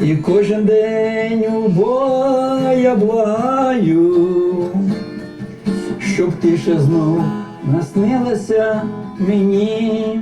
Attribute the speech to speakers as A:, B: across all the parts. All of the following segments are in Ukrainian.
A: І кожен день у Бога я благаю, щоб ти знов наснилася мені.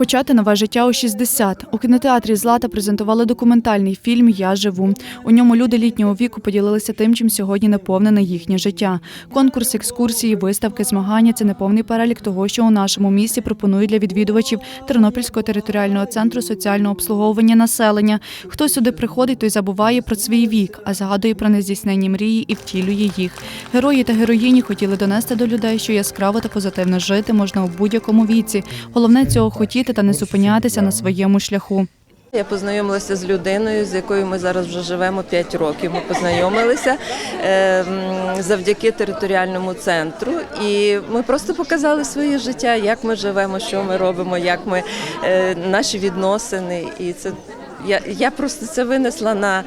B: Почати нове життя у 60. У кінотеатрі Злата презентували документальний фільм Я живу. У ньому люди літнього віку поділилися тим, чим сьогодні наповнене їхнє життя. Конкурс, екскурсії, виставки, змагання це неповний перелік того, що у нашому місті пропонують для відвідувачів Тернопільського територіального центру соціального обслуговування населення. Хто сюди приходить, той забуває про свій вік, а згадує про нездійсненні мрії і втілює їх. Герої та героїні хотіли донести до людей, що яскраво та позитивно жити можна у будь-якому віці. Головне цього хотіти та не зупинятися на своєму шляху.
C: Я познайомилася з людиною, з якою ми зараз вже живемо 5 років. Ми познайомилися е, завдяки територіальному центру, і ми просто показали своє життя, як ми живемо, що ми робимо, як ми е, наші відносини. І це я, я просто це винесла на,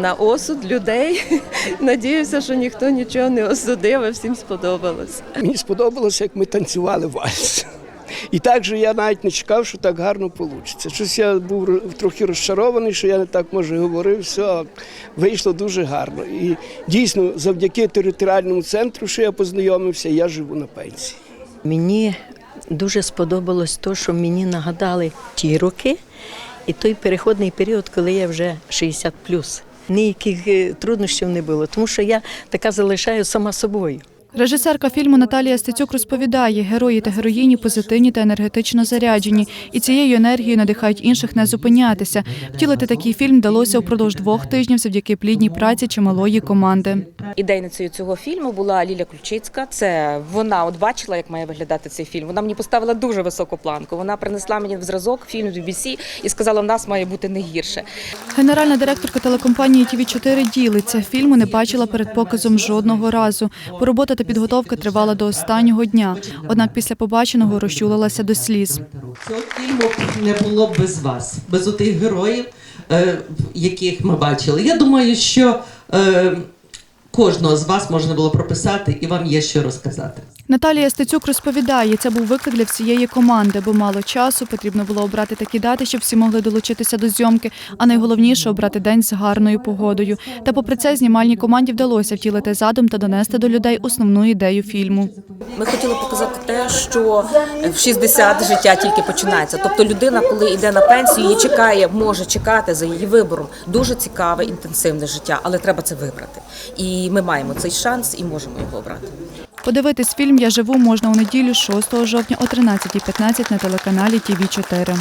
C: на осуд людей. Надіюся, що ніхто нічого не осудив, а всім сподобалось.
D: Мені сподобалося, як ми танцювали вальс. І так же я навіть не чекав, що так гарно вийде. Щось я був трохи розчарований, що я не так може говорив. Все вийшло дуже гарно. І дійсно, завдяки територіальному центру, що я познайомився, я живу на пенсії.
E: Мені дуже сподобалось те, що мені нагадали ті роки і той переходний період, коли я вже 60 Ніяких е, труднощів не було, тому що я така залишаю сама собою.
B: Режисерка фільму Наталія Стецюк розповідає, герої та героїні позитивні та енергетично заряджені, і цією енергією надихають інших не зупинятися. Втілити такий фільм вдалося упродовж двох тижнів завдяки плідній праці чималої команди.
F: Ідейницею цього фільму була Ліля Ключицька. Це вона от бачила, як має виглядати цей фільм. Вона мені поставила дуже високу планку. Вона принесла мені в зразок фільм BBC і сказала, в нас має бути не гірше.
B: Генеральна директорка телекомпанії tv 4 ділиться. Фільму не бачила перед показом жодного разу. Бо робота та підготовка тривала до останнього дня. Однак після побаченого розчулилася до сліз.
G: Цього фільму не було б без вас, без отих героїв, е, яких ми бачили. Я думаю, що е, кожного з вас можна було прописати і вам є що розказати.
B: Наталія Стецюк розповідає, це був виклик для всієї команди, бо мало часу, потрібно було обрати такі дати, щоб всі могли долучитися до зйомки, а найголовніше обрати день з гарною погодою. Та попри це знімальній команді вдалося втілити задум та донести до людей основну ідею фільму.
F: Ми хотіли показати те, що в 60 життя тільки починається. Тобто людина, коли йде на пенсію, її чекає, може чекати за її вибором. Дуже цікаве, інтенсивне життя, але треба це вибрати. І ми маємо цей шанс і можемо його обрати.
B: Подивитись фільм Я живу можна у неділю 6 жовтня о 13.15 на телеканалі tv 4